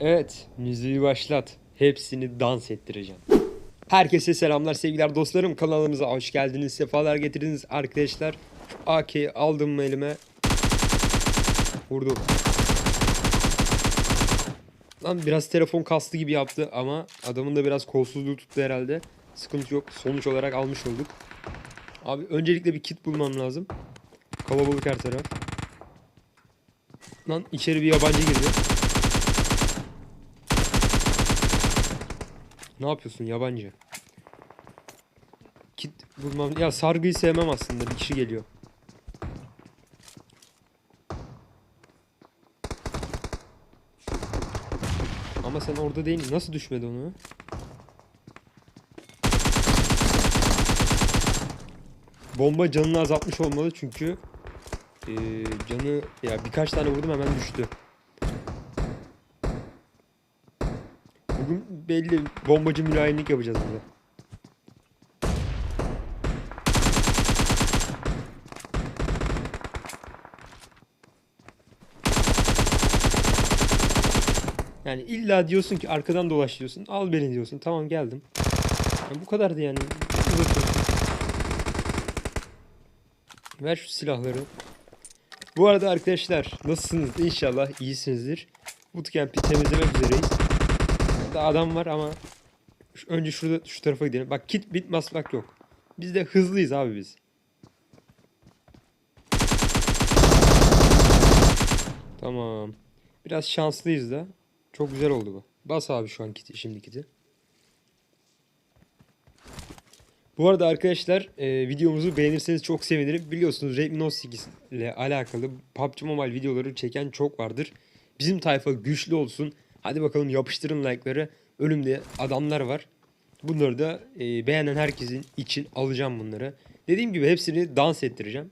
Evet, müziği başlat. Hepsini dans ettireceğim. Herkese selamlar sevgiler dostlarım. Kanalımıza hoş geldiniz. Sefalar getirdiniz arkadaşlar. Şu AK'yi aldım elime? Vurdum. Lan biraz telefon kastı gibi yaptı ama adamın da biraz kolsuzluğu tuttu herhalde. Sıkıntı yok. Sonuç olarak almış olduk. Abi öncelikle bir kit bulmam lazım. Kalabalık her taraf. Lan içeri bir yabancı girdi. Ne yapıyorsun yabancı? Kit bulmam... Ya sargıyı sevmem aslında. Bir kişi geliyor. Ama sen orada değil. Nasıl düşmedi onu? Bomba canını azaltmış olmalı çünkü eee, canı ya birkaç tane vurdum hemen düştü. Bugün belli bombacı mülayimlik yapacağız burada. Yani illa diyorsun ki arkadan dolaş diyorsun. Al beni diyorsun. Tamam geldim. Yani bu kadardı yani. Ver şu silahları. Bu arada arkadaşlar nasılsınız? İnşallah iyisinizdir. Bootcamp'i temizlemek üzereyiz. Burada adam var ama önce şurada şu tarafa gidelim. Bak kit bit basmak yok. Biz de hızlıyız abi biz. Tamam. Biraz şanslıyız da. Çok güzel oldu bu. Bas abi şu an kiti, şimdi kiti. Bu arada arkadaşlar e, videomuzu beğenirseniz çok sevinirim. Biliyorsunuz Redmi Note 8 ile alakalı PUBG Mobile videoları çeken çok vardır. Bizim tayfa güçlü olsun. Hadi bakalım yapıştırın like'ları. Önümde adamlar var. Bunları da e, beğenen herkesin için alacağım bunları. Dediğim gibi hepsini dans ettireceğim.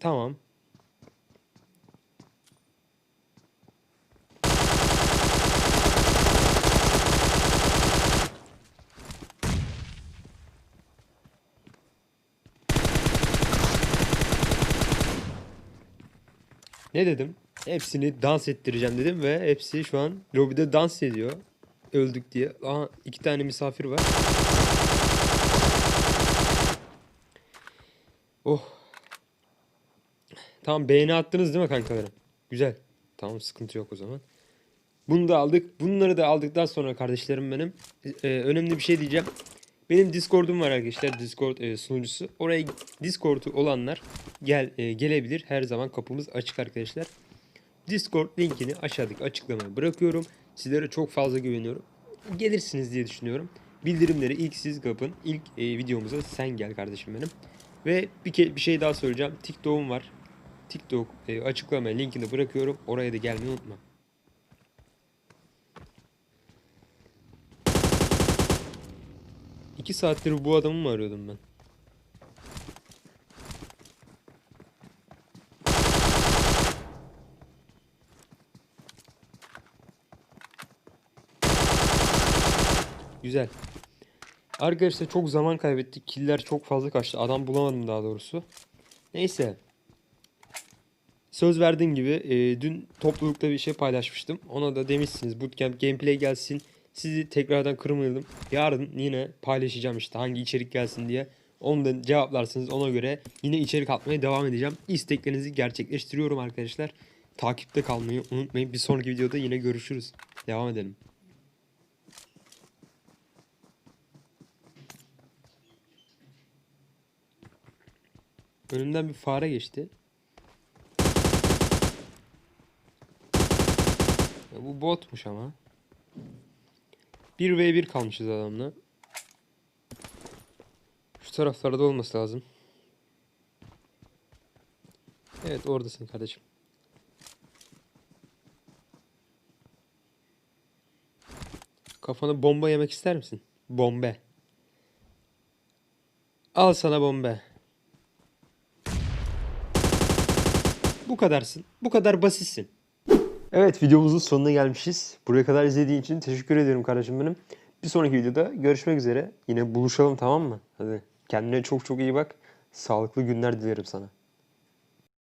Tamam. Ne dedim? Hepsini dans ettireceğim dedim ve hepsi şu an lobide dans ediyor. Öldük diye. Aha iki tane misafir var. Oh. Tamam beğeni attınız değil mi kankalarım? Güzel. Tamam sıkıntı yok o zaman. Bunu da aldık. Bunları da aldıktan sonra kardeşlerim benim e, önemli bir şey diyeceğim. Benim Discord'um var arkadaşlar. Discord e, sunucusu. Oraya Discord'u olanlar gel e, gelebilir. Her zaman kapımız açık arkadaşlar. Discord linkini aşağıdaki açıklamaya bırakıyorum. Sizlere çok fazla güveniyorum. Gelirsiniz diye düşünüyorum. Bildirimleri ilk siz kapın. İlk e, videomuza sen gel kardeşim benim. Ve bir, bir şey daha söyleyeceğim. TikTok'um var. TikTok e, açıklamaya linkini bırakıyorum. Oraya da gelmeyi unutma. İki saattir bu adamı mı arıyordum ben? Güzel. Arkadaşlar çok zaman kaybettik. Killer çok fazla kaçtı. Adam bulamadım daha doğrusu. Neyse. Söz verdiğim gibi e, dün toplulukta bir şey paylaşmıştım. Ona da demişsiniz bootcamp gameplay gelsin. Sizi tekrardan kırmayalım. Yarın yine paylaşacağım işte hangi içerik gelsin diye. Onu da cevaplarsınız ona göre yine içerik atmaya devam edeceğim. İsteklerinizi gerçekleştiriyorum arkadaşlar. Takipte kalmayı unutmayın. Bir sonraki videoda yine görüşürüz. Devam edelim. Önümden bir fare geçti. Ya bu botmuş ama. 1v1 kalmışız adamla. Şu taraflarda olması lazım. Evet oradasın kardeşim. Kafana bomba yemek ister misin? Bombe. Al sana bombe. Bu kadarsın. Bu kadar basitsin. Evet videomuzun sonuna gelmişiz. Buraya kadar izlediğin için teşekkür ediyorum kardeşim benim. Bir sonraki videoda görüşmek üzere. Yine buluşalım tamam mı? Hadi kendine çok çok iyi bak. Sağlıklı günler dilerim sana.